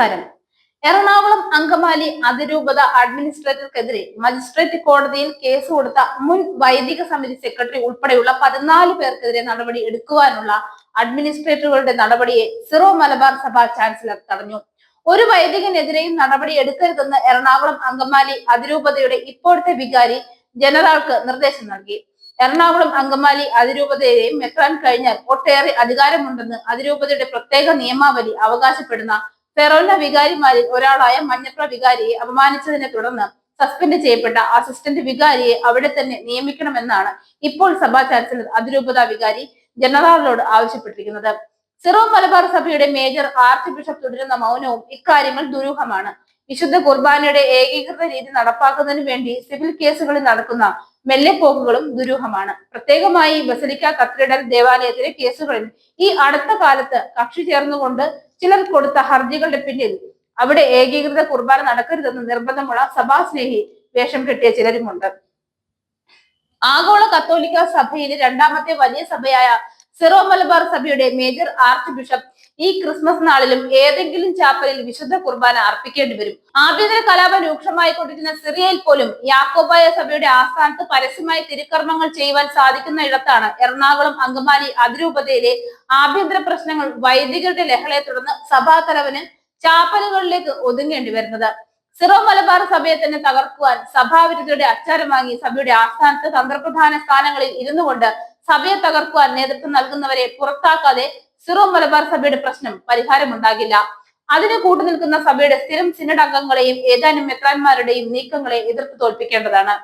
നമസ്കാരം. എറണാകുളം അങ്കമാലി അതിരൂപത അഡ്മിനിസ്ട്രേറ്റർക്കെതിരെ മജിസ്ട്രേറ്റ് കോടതിയിൽ കേസ് കൊടുത്ത മുൻ വൈദിക സമിതി സെക്രട്ടറി ഉൾപ്പെടെയുള്ള പതിനാല് പേർക്കെതിരെ നടപടി എടുക്കുവാനുള്ള അഡ്മിനിസ്ട്രേറ്ററുകളുടെ നടപടിയെ സിറോ മലബാർ സഭ ചാൻസലർ തടഞ്ഞു. ഒരു വൈദികനെതിരെയും നടപടി എടുക്കരുതെന്ന് എറണാകുളം അങ്കമാലി അതിരൂപതയുടെ ഇപ്പോഴത്തെ വികാരി ജനറാൾക്ക് നിർദ്ദേശം നൽകി. എറണാകുളം അങ്കമാലി അതിരൂപതയെയും മെത്രാൻ കഴിഞ്ഞാൽ ഒട്ടേറെ അധികാരമുണ്ടെന്ന് അതിരൂപതയുടെ പ്രത്യേക നിയമാവലി അവകാശപ്പെടുന്ന ഫെറോന വികാരിമാരിൽ ഒരാളായ മഞ്ഞപ്ര വികാരിയെ അപമാനിച്ചതിനെ തുടർന്ന് സസ്പെൻഡ് ചെയ്യപ്പെട്ട അസിസ്റ്റന്റ് വികാരിയെ അവിടെ തന്നെ നിയമിക്കണമെന്നാണ് ഇപ്പോൾ സഭാ ചാൻസലർ അതിരൂപത വികാരി ജനറാളിനോട് ആവശ്യപ്പെട്ടിരിക്കുന്നത്. സിറോ മലബാർ സഭയുടെ മേജർ ആർച്ച് ബിഷപ്പ് തുടരുന്ന മൗനവും ഇക്കാര്യങ്ങൾ ദുരൂഹമാണ്. വിശുദ്ധ കുർബാനയുടെ ഏകീകൃത രീതി നടപ്പാക്കുന്നതിനു വേണ്ടി സിവിൽ കേസുകളിൽ നടക്കുന്ന മെല്ലെപ്പോക്കുകളും ദുരൂഹമാണ്. പ്രത്യേകമായി ബസലിക്ക കത്തീഡ്രൽ ദേവാലയത്തിലെ കേസുകളിൽ ഈ അടുത്ത കാലത്ത് കക്ഷി ചേർന്നുകൊണ്ട് ചിലർ കൊടുത്ത ഹർജികളുടെ പിന്നിൽ അവിടെ ഏകീകൃത കുർബാന നടക്കരുതെന്ന് നിർബന്ധമുള്ള സഭാസ്നേഹി വേഷം കെട്ടിയ ചിലരുമുണ്ട്. ആഗോള കത്തോലിക്ക സഭയിലെ രണ്ടാമത്തെ വലിയ സഭയായ സിറോ മലബാർ സഭയുടെ മേജർ ആർച്ച് ബിഷപ്പ് ഈ ക്രിസ്മസ് നാളിലും ഏതെങ്കിലും ചാപ്പലിൽ വിശുദ്ധ കുർബാന അർപ്പിക്കേണ്ടി വരും. ആഭ്യന്തര കലാപം രൂക്ഷമായി കൊണ്ടിരുന്ന സിറിയയിൽ പോലും യാക്കോബായ സഭയുടെ ആസ്ഥാനത്ത് പരസ്യമായി തിരുക്കർമ്മങ്ങൾ ചെയ്യുവാൻ സാധിക്കുന്ന ഇടത്താണ് എറണാകുളം അങ്കമാലി അതിരൂപതയിലെ ആഭ്യന്തര പ്രശ്നങ്ങൾ വൈദികരുടെ ലഹളയെ തുടർന്ന് സഭാതലവന് ചാപ്പലുകളിലേക്ക് ഒതുങ്ങേണ്ടി വരുന്നത്. സിറോ മലബാർ സഭയെ തന്നെ തകർക്കുവാൻ സഭാവിരുദ്ധയുടെ അച്ചാരം വാങ്ങി സഭയുടെ ആസ്ഥാനത്ത് തന്ത്രപ്രധാന സ്ഥാനങ്ങളിൽ ഇരുന്നു കൊണ്ട് സഭയെ തകർക്കുവാൻ നേതൃത്വം നൽകുന്നവരെ പുറത്താക്കാതെ സിറോ മലബാർ സഭയുടെ പ്രശ്നം പരിഹാരമുണ്ടാകില്ല. അതിന് കൂട്ടുനിൽക്കുന്ന സഭയുടെ സ്ഥിരം സിനഡ് അംഗങ്ങളെയും ഏതാനും മെത്രാന്മാരുടെയും നീക്കങ്ങളെ എതിർത്ത് തോൽപ്പിക്കേണ്ടതാണ്.